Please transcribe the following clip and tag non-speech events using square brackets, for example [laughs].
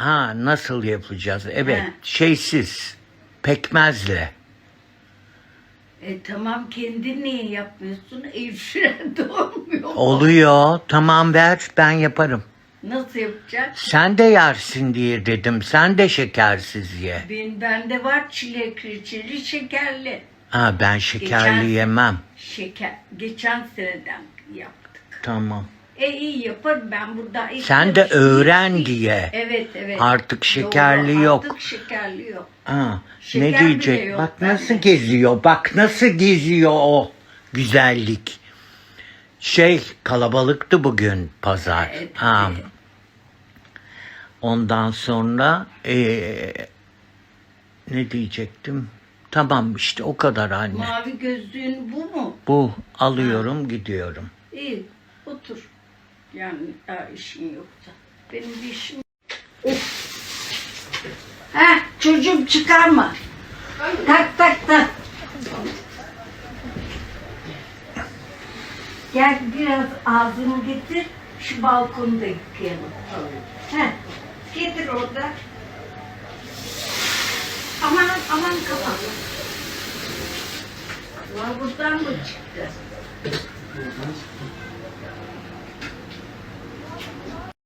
Ha nasıl yapacağız? Evet He. şeysiz pekmezle. E tamam kendin niye yapmıyorsun? Evşirende [laughs] olmuyor. mu? Oluyor. Tamam ver ben yaparım. Nasıl yapacaksın? Sen de yersin diye dedim. Sen de şekersiz ye. Ben, bende var çilek reçeli şekerli. Ha ben şekerli Geçen- yemem. Şeker. Geçen seneden yaptık. Tamam. E iyi yaparım ben burada. Sen de öğren diye. Evet evet. Artık şekerli Doğru, yok. Artık şekerli yok. Ha, Şeker ne diyecek? yok Bak nasıl geziyor. Bak nasıl geziyor o güzellik. Şey kalabalıktı bugün pazar. Evet, ha. evet. Ondan sonra eee, ne diyecektim? Tamam işte o kadar anne. Mavi gözlüğün bu mu? Bu alıyorum gidiyorum. İyi otur. Yani daha işin yoksa. Benim bir işim Of. Heh çocuğum çıkarma. Tak tak tak. Gel biraz ağzını getir. Şu balkonda yıkayalım. Heh. Getir orada. Aman aman kapat. Ulan buradan mı çıktı?